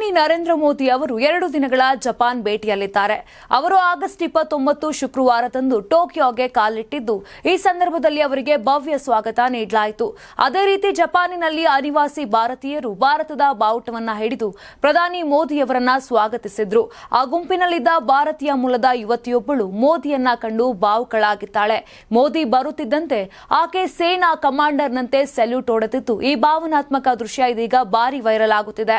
ಪ್ರಧಾನಿ ನರೇಂದ್ರ ಮೋದಿ ಅವರು ಎರಡು ದಿನಗಳ ಜಪಾನ್ ಭೇಟಿಯಲ್ಲಿದ್ದಾರೆ. ಅವರು ಆಗಸ್ಟ್ ಇಪ್ಪತ್ತೊಂಬತ್ತು ಶುಕ್ರವಾರದಂದು ಟೋಕಿಯೋಗೆ ಕಾಲಿಟ್ಟಿದ್ದು, ಈ ಸಂದರ್ಭದಲ್ಲಿ ಅವರಿಗೆ ಭವ್ಯ ಸ್ವಾಗತ ನೀಡಲಾಯಿತು. ಅದೇ ರೀತಿ ಜಪಾನಿನಲ್ಲಿ ಅನಿವಾಸಿ ಭಾರತೀಯರು ಭಾರತದ ಬಾವುಟವನ್ನು ಹಿಡಿದು ಪ್ರಧಾನಿ ಮೋದಿಯವರನ್ನ ಸ್ವಾಗತಿಸಿದ್ರು. ಆ ಗುಂಪಿನಲ್ಲಿದ್ದ ಭಾರತೀಯ ಮೂಲದ ಯುವತಿಯೊಬ್ಬಳು ಮೋದಿಯನ್ನ ಕಂಡು ಭಾವುಕಳಾಗಿದ್ದಾಳೆ ಮೋದಿ ಬರುತ್ತಿದ್ದಂತೆ ಆಕೆ ಸೇನಾ ಕಮಾಂಡರ್ನಂತೆ ಸೆಲ್ಯೂಟ್ ಹೊಡೆದಿದ್ದು, ಈ ಭಾವನಾತ್ಮಕ ದೃಶ್ಯ ಇದೀಗ ಭಾರಿ ವೈರಲ್ ಆಗುತ್ತಿದೆ.